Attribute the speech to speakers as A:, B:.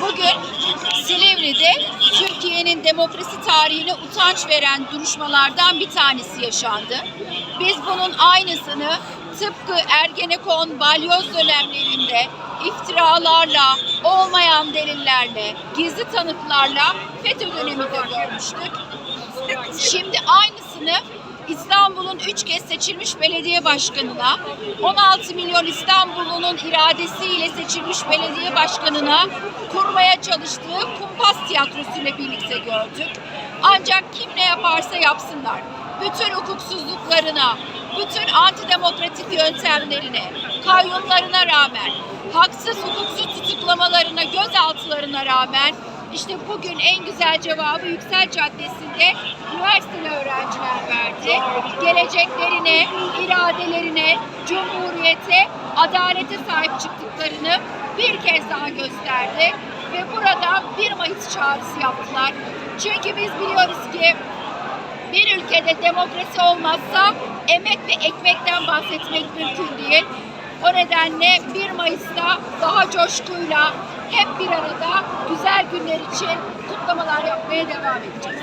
A: Bugün Silivri'de Türkiye'nin demokrasi tarihine utanç veren duruşmalardan bir tanesi yaşandı. Biz bunun aynısını tıpkı Ergenekon balyoz dönemlerinde iftiralarla, olmayan delillerle, gizli tanıklarla FETÖ döneminde görmüştük. Şimdi aynısını İstanbul'un üç kez seçilmiş belediye başkanına, 16 milyon İstanbul'un iradesiyle seçilmiş belediye başkanına kurmaya çalıştığı kumpas tiyatrosuyla birlikte gördük. Ancak kim ne yaparsa yapsınlar, bütün hukuksuzluklarına, bütün antidemokratik yöntemlerine, kayyumlarına rağmen, haksız hukuksuz tutuklamalarına, gözaltılarına rağmen işte bugün en güzel cevabı Yüksel Caddesi'nde üniversiteli öğrenciler verdi. Geleceklerine, iradelerine, cumhuriyete, adalete sahip çıktıklarını bir kez daha gösterdi. Ve burada 1 Mayıs çağrısı yaptılar. Çünkü biz biliyoruz ki bir ülkede demokrasi olmazsa emek ve ekmekten bahsetmek mümkün değil. O nedenle 1 Mayıs'ta daha coşkuyla hep bir arada güzel günler için kutlamalar yapmaya devam edeceğiz.